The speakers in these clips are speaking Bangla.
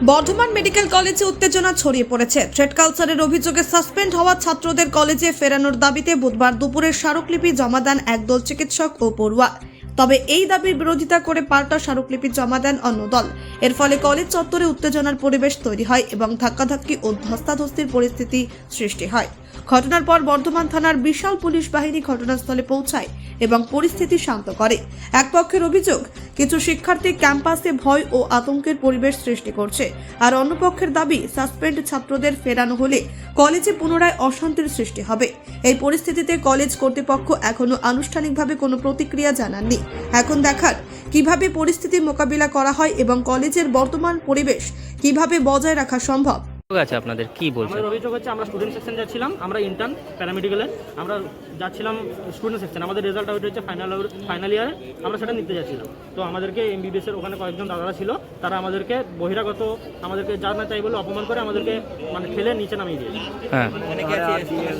বর্ধমান মেডিকেল কলেজে উত্তেজনা ছড়িয়ে পড়েছে। থ্রেড কালচারের অভিযোগে সাসপেন্ড হওয়া ছাত্রদের কলেজে ফেরানোর দাবিতে বুধবার দুপুরে স্মারকলিপি জমা দেন একদল চিকিৎসক ও পড়ুয়া। তবে এই দাবির বিরোধিতা করে পাল্টা স্মারকলিপি জমা দেন অন্য দল। এর ফলে কলেজ চত্বরে উত্তেজনার পরিবেশ তৈরি হয় এবং ধাক্কাধাক্কি ও ধস্তাধস্তির পরিস্থিতি সৃষ্টি হয়। ঘটনার পর বর্ধমান থানার বিশাল পুলিশ বাহিনী ঘটনাস্থলে পৌঁছায় এবং পরিস্থিতি শান্ত করে। এক পক্ষের অভিযোগ, কিছু শিক্ষার্থী ক্যাম্পাসে ভয় ও আতঙ্কের পরিবেশ সৃষ্টি করছে। আর অন্য পক্ষের দাবি, সাসপেন্ড ছাত্রদের ফেরানো হলে কলেজে পুনরায় অশান্তির সৃষ্টি হবে। এই পরিস্থিতিতে কলেজ কর্তৃপক্ষ এখনও আনুষ্ঠানিকভাবে কোনো প্রতিক্রিয়া জানাননি। এখন দেখার, কীভাবে পরিস্থিতি মোকাবিলা করা হয় এবং কলেজের বর্তমান পরিবেশ কীভাবে বজায় রাখা সম্ভব? আছে আপনাদের? কি বলছেন? আমাদের অভিযোগ হচ্ছে আমরা স্টুডেন্ট সেকশন যাচ্ছিলাম আমরা ইন্টার্ন প্যারামেডিক্যালের আমরা যাচ্ছিলাম স্টুডেন্ট সেকশন আমাদের রেজাল্ট আউট হচ্ছে ফাইনাল ফাইনাল ইয়ারে আমরা সেটা নিতে যাচ্ছিলাম। তো আমাদেরকে এমবিবিএস এর ওখানে কয়েকজন দাদারা ছিল তারা আমাদেরকে বহিরাগত আমাদেরকে যা না চাই বলে অপমান করে আমাদেরকে মানে ঠেলে নিচে নামিয়ে দিয়েছে। হ্যাঁ।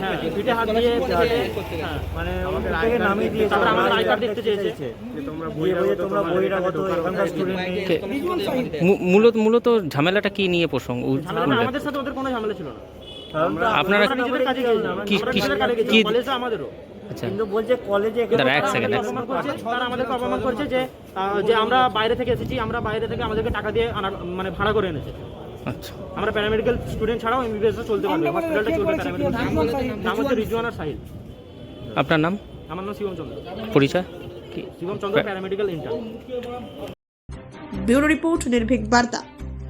হ্যাঁ পিঠে হাত দিয়ে হ্যাঁ মানে নামিয়ে তারপরে আমাদের আই কার্ড দেখতে চেয়েছে দিয়ে বলে তোমরা বহিরাগত এখানকার স্টুডেন্ট মূলত মূলত ঝামেলাটা কি নিয়ে প্রসঙ্গ? উ- আমাদের সাথে ওদের কোনো ঝামেলা ছিল না। আপনারা আমরা কি- কি- কি- কলেজটা আমাদেরও। কিন্তু বলছে কলেজে অপমান করছে যে যে বাইরে থেকে এসেছি আমরা বাইরে থেকে আমাদেরকে টাকা দিয়ে মানে ভাড়া করে এনেছে। আচ্ছা। আমরা প্যারামেডিক্যাল স্টুডেন্ট ছাড়াও এমবিবিএস চলতে পারবে হসপিটালটা চলবে প্যারামেডিক্যাল নাম হচ্ছে রিজওয়ান আর সাহিল। আপনার নাম? আমার নাম শিবম চন্দ্র। পরিচয়? কি? Shivam Chandra paramedical intern bureau report Nirbhik Barta.